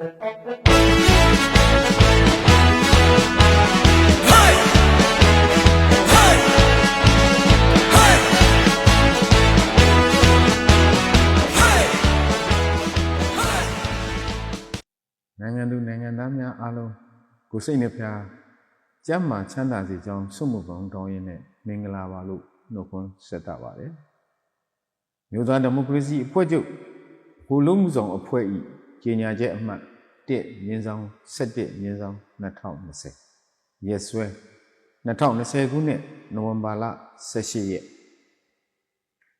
နိုင်ငံသူနိုင်ငံသားများအားလုံးကိုယ်စိတ်နှဖျားကျမ်းမာချမ်းသာစေကြောင်းဆုမှုပေါင်းတောင်းရင်းနဲ့မင်္ဂလာပါလို့နှုတ်ခွန်းဆက်တာပါတယ်။မြို့သားဒီမိုကရေစီအဖွဲ့ချုပ်ဟိုလုံးမှုဆောင်အဖွဲ့၏ကြေညာချက်အမှတ် 1မြင်းဆောင်17မြင်းဆောင်2020ရက်စွဲ2020ခုနှစ်နိုဝင်ဘာလ18ရက်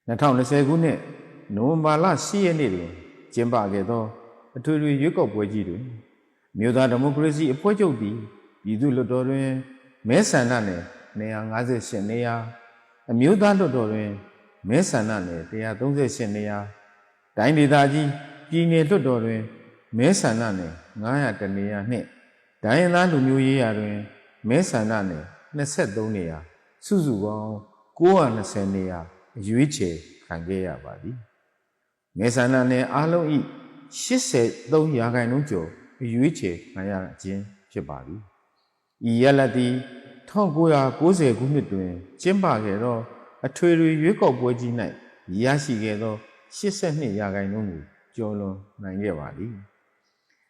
2020ခုနှစ်နိုဝင်ဘာလ10ရက်နေ့တွင်ကျင်းပခဲ့သောအထွေထွေရွေးကောက်ပွဲကြီးတွင်မြို့သားဒီမိုကရေစီအဖွဲ့ချုပ်သည်ပြည်သူ့လွှတ်တော်တွင်မဲဆန္ဒနယ်158နေရာအမျိုးသားလွှတ်တော်တွင်မဲဆန္ဒနယ်138နေရာတိုင်းဒေသကြီးပြည်နယ်လွှတ်တော်တွင် မဲဆန္ဒနယ်900နေရာနှင့်ဒိုင်းရင်းသားလူမျိုးရေးရာတွင်မဲဆန္ဒနယ်23နေရာစုစုပေါင်း920နေရာအရွေးချယ်ခံခဲ့ရပါသည်မဲဆန္ဒနယ်အားလုံး၏83ရာခိုင်နှုန်းကျော်အရွေးချယ်ခံရခြင်းဖြစ်ပါသည်ဤရလတ်သည်1990ခုနှစ်တွင် ကျင်းပခဲ့သော အထွေထွေရွေးကောက်ပွဲကြီး၌ရရှိခဲ့သော82ရာခိုင်နှုန်းကိုကျော်လွန်နိုင်ခဲ့ပါသည်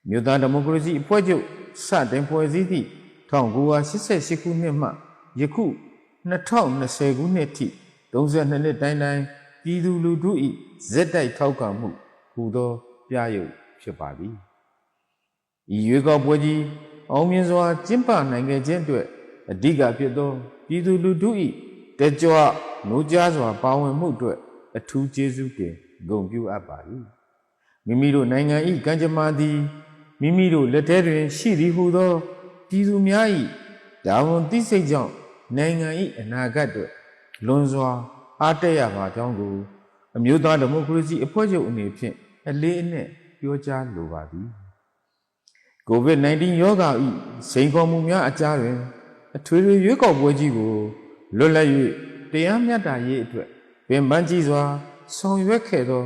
မြို့သားဒီမိုကရေစီအဖွဲ့ချုပ်စတင်ဖွဲ့စည်းသည့်1988ခုနှစ်မှယခု2020ခုနှစ်ထိ32နှစ်တိုင်းတိုင်းပြည်သူလူထု၏ဇက်တိုက်ထောက်ခံမှုဟူသောပြရုပ်ဖြစ်ပါသည်ဤရွေးကောက်ပွဲကြီးအောင်မြင်စွာကျင်းပနိုင်ခဲ့ခြင်းအတွက်အဓိကဖြစ်သောပြည်သူလူထု၏တကြွနိုးကြားစွာပါဝင်မှုအတွက်အထူးကျေးဇူးတင်ဂုဏ်ပြုအပ်ပါသည်မိမိတို့နိုင်ငံ၏ကံကြမ္မာသည် မိမိတို့လက်ထဲတွင် ရှိသည်ဟုသောပြည်သူများ၏ဒါဝန်သိစိတ်ကြောင့်နိုင်ငံ၏အနာဂတ်အတွက်လွန်စွာအားတက်ရပါကြောင်းကိုအမျိုးသားဒီမိုကရေစီအဖွဲ့ချုပ်အနေဖြင့်အလေးအနက်ပြောကြားလိုပါသည် COVID-19 ရောဂါ၏စိန်ခေါ်မှုများအကြားတွင် အထွေထွေရွေးကောက်ပွဲကြီးကိုလွတ်လပ်၍တရားမျှတရေးအတွက်ပင်ပန်းကြီးစွာဆောင်ရွက်ခဲ့သော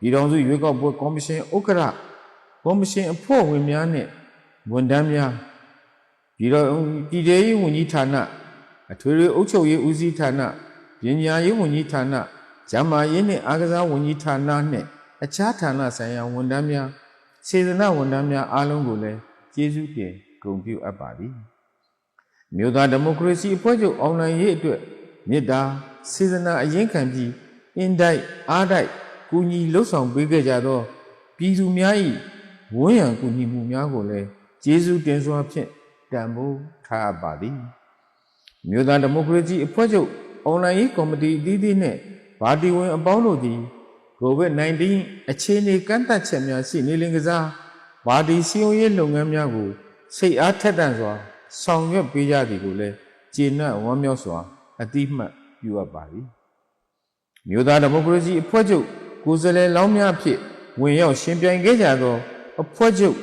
ပြည်ထောင်စုရွေးကောက်ပွဲကော်မရှင်ဥက္ကဋ္ဌ ကော်မရှင်အဖွဲ့ဝင်များနှင့်ဝန်ထမ်းများပြည်တော်ပြည်ထောင်ရေးဝန်ကြီးဌာနအထွေထွေအုပ်ချုပ်ရေးဦးစီးဌာနပညာရေးဝန်ကြီးဌာနကျန်းမာရေးနှင့်အားကစားဝန်ကြီးဌာနနှင့်အခြားဌာနဆိုင်ရာဝန်ထမ်းများစေတနာဝန်ထမ်းများအားလုံးကိုလည်းကျေးဇူးတင်ဂုဏ်ပြုအပ်ပါသည်မြို့သားဒီမိုကရေစီအဖွဲ့ချုပ်အောင်နိုင်ရေးအတွက်မေတ္တာစေတနာအရင်ခံပြီးအင်တိုက်အားတိုက်ကူညီလှုပ်ဆောင်ပေးခဲ့ကြသောပြည်သူများ၏ ဝန်းရံကူညီမှုများကိုလည်းကျေးဇူးတင်စွာဖြင့်တန်ဖိုးထားအပ်ပါသည်မြို့သားဒီမိုကရေစီအဖွဲ့ချုပ်အောင်နိုင်ရေးကော်မတီအသီးသီးနှင့်ဗာတီဝင်အပေါင်းတို့သည် COVID-19 အခြေအနေကန့်သတ်ချက်များရှိနေလင်ကစားဘာဒီစီယုံရေးလုပ်ငန်းများကိုစိတ်အားထက်သန်စွာ ဆောင်ရွက်ပေးကြသည်ကိုလည်းကျေနပ်ဝမ်းမြောက်စွာ အတိမတ်ပြုအပ်ပါသည်မြို့သားဒီမိုကရေစီအဖွဲ့ချုပ်ကိုယ်စားလှယ်လောင်းများဖြင့်ဝင်ရောက်ရှင်ပြိုင်ခဲ့ကြသော အဖွဲ့ချုပ်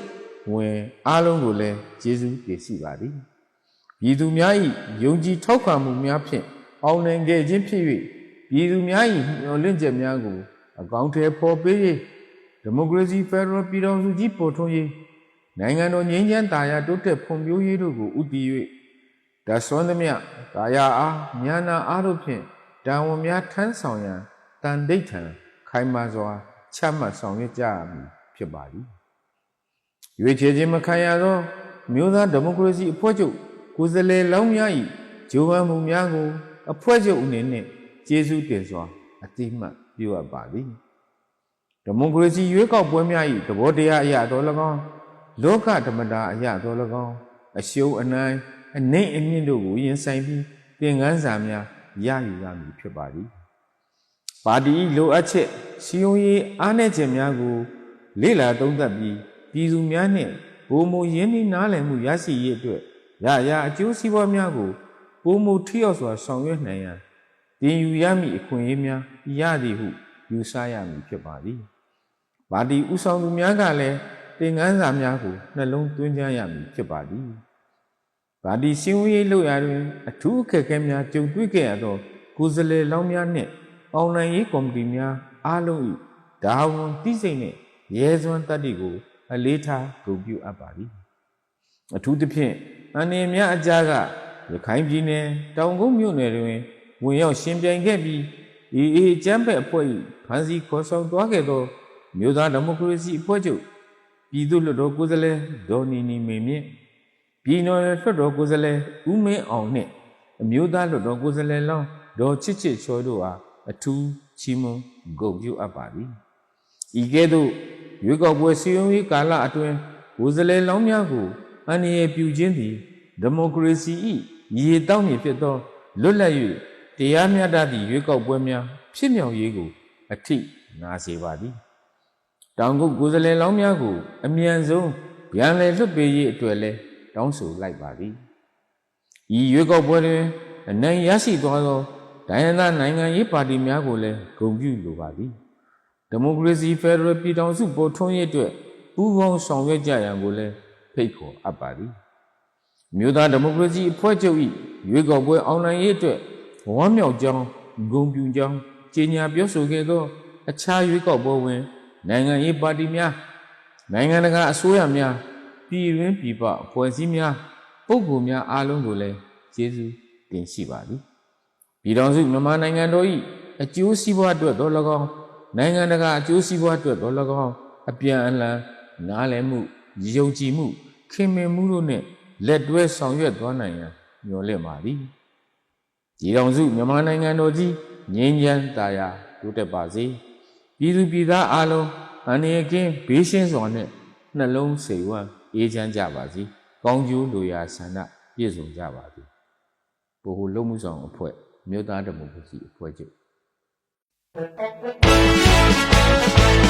ဝင်အားလုံးကိုလည်းကျေးဇူးတင်ရှိပါသည်ပြည်သူများ၏ယုံကြည်ထောက်ခံမှုများဖြင့်အောင်နိုင်ခဲ့ခြင်းဖြစ်၍ပြည်သူများ၏မျှော်လင့်ချက်များကိုအကောင့်ထဲပေါ်ပေး၍ဒီမိုကရေစီဖက်ဒရယ်ပြည်ထောင်စုကြီးပေါ်ထွန်းရေးနိုင်ငံတော်ငြိမ်းချမ်းသာယာတိုးတက်ဖွံ့ဖြိုးရေးတို့ကိုဥတည်၍ဒါစွမ်းသမျှကာယအားဉာဏ်နာအားတို့ဖြင့်တာဝန်များထမ်းဆောင်ရန်တန်ဒိဋ္ဌံခိုင်မာစွာချမှတ်ဆောင်ရွက်ကြရမည်ဖြစ်ပါသည် ရွေချယ်ခြင်းမခံရသောမြို့သားဒီမိုကရေစီအဖွဲ့ချုပ်ကိုယ်စားလှယ်လောင်းများ၏ဂျိုးဟန်မှုများကိုအဖွဲ့ချုပ်အနေနဲ့ကျေးဇူးတင်စွာအတိမတ်ပြုအပ်ပါသည်ဒီမိုကရေစီရွေးကောက်ပွဲများ၏သဘောတရားအရာတော်၎င်းလောကဓမ္မတာအရာတော်၎င်းအရှုံးအနိုင်အနှိမ့်အမြင့်တို့ကိုရင်ဆိုင်ပြီးသင်ခန်းစာများရယူရမည်ဖြစ်ပါသည်ပါတီလိုအပ်ချက်စီယုံရေးအားနည်းချက်များကိုလေ့လာသုံးသပ်ပြီး ပြည်သူများနှင့်ဘုံမရင်းနှီးနားလည်မှုရရှိရေးအတွက်ရရအကျိုးစီးပွားများကိုဘုံမထိရောက်စွာဆောင်ရွက်နိုင်ရန်တင်ယူရမည့်အခွင့်အရေးများရသည်ဟုယူဆရမည်ဖြစ်ပါသည်။ပါတီဥဆောင်သူများကလည်းသင်ခန်းစာများကိုနှလုံးသွင်းကြရမည်ဖြစ်ပါသည်။ပါတီစည်းဝေးရေးလုပ်ရာတွင် အထူးအခက်အခဲများကြုံတွေ့ခဲ့ရသောကိုယ်စားလှယ်လောင်းများနှင့်အောင်းနိုင်ရေးကော်မတီများအားလုံး၏ဒါဝန်သိစိတ်နှင့်ရဲစွမ်းတတ္တိကို အလေးထားဂုဏ်ပြုအပ်ပါသည်အထူးသဖြင့်အန်နေများအကြားကရခိုင်ပြည်နယ်တောင်ကုန်းမြို့နယ်တွင်ဝင်ရောက်ရှင်ပြိုင်ခဲ့ပြီးအေအေကျမ်းပဲ့အဖွဲ့၏ဖန်စီခေါ်ဆောင်သွားခဲ့သောမြို့သားဒီမိုကရေစီအဖွဲ့ချုပ်ပြည်သူ့လွှတ်တော်ကိုယ်စားလှယ်ဒေါ်နီနီမေမြင့်ပြည်နယ်လွှတ်တော်ကိုယ်စားလှယ်ဦးမင်းအောင်နှင့်အမျိုးသားလွှတ်တော်ကိုယ်စားလှယ်လောင်းဒေါ်ချစ်ချစ်ချောတို့အားအထူးချီးမွမ်းဂုဏ်ပြုအပ်ပါသည်ဤကဲ့သို့ ရွေးကောက်ပွဲစည်းရုံးရေးကာလအတွင်းကိုယ်စားလှယ်လောင်းများကိုအန္တရာယ်ပြုခြင်းသည်ဒီမိုကရေစီ၏ရည်တောင်းမည်ဖြစ်သောလွတ်လပ်၍တရားမျှတသည့်ရွေးကောက်ပွဲများဖြစ်မြောက်ရေးကို အထိနာစေပါသည်တောင်ကုတ်ကိုယ်စားလှယ်လောင်းများကို အမြန်ဆုံးဗျံလည်လွတ်ပေးရေးအတွက်လဲတောင်းဆိုလိုက်ပါသည်ဤရွေးကောက်ပွဲတွင်အနိုင်ရရှိသွားသောဒိုင်ယန်သားနိုင်ငံရေးပါတီများကိုလည်းဂုဏ်ပြုလိုပါသည် ဒီမိုကရေစီဖက်ဒရယ်ပြည်ထောင်စုပေါ်ထွန်းရေးအတွက်ပူးပေါင်းဆောင်ရွက်ကြရန်ကိုလည်းဖိတ်ခေါ်အပ်ပါသည်မြို့သားဒီမိုကရေစီအဖွဲ့ချုပ်၏ရွေးကောက်ပွဲအောင်နိုင်ရေးအတွက်ဝမ်းမြောက်ကြောင်းဂုဏ်ပြုကြောင်းကြေညာပြောဆိုခဲ့သော အခြားရွေးကောက်ပွဲဝင် နိုင်ငံရေးပါတီများနိုင်ငံတကာအစိုးရများပြည်တွင်းပြည်ပအဖွဲ့အစည်းများပုဂ္ဂိုလ်များအားလုံးကိုလည်းကျေးဇူးတင်ရှိပါသည်ပြည်တော်စုမြန်မာနိုင်ငံတော်၏အကျိုးစီးပွားအတွက်တော်၎င်း နိုင်ငံတကာအကျိုးစီးပွားအတွက်တော်၎င်းအပြန်အလှန်နားလည်မှုယုံကြည်မှုခင်မင်မှုတို့နှင့်လက်တွဲဆောင်ရွက်သွားနိုင်ရန်မျှော်လင့်ပါသည်ပြည်တော်စုမြန်မာနိုင်ငံတော်ကြီးငြိမ်းချမ်းသာယာတိုးတက်ပါစေပြည်သူပြည်သားအားလုံးအန္တရာယ်ကင်းဘေးရှင်းစွာနဲ့နှလုံးစိတ်ဝမ်းအေးချမ်းကြပါစေ။ကောင်းကျိုးလိုရာဆန္ဒပြည့်စုံကြပါစေ။ဘိုလ်လုံးမှုဆောင်အဖွဲ့မြို့သားဒီမိုကရေစီအဖွဲ့ချုပ် Thank you.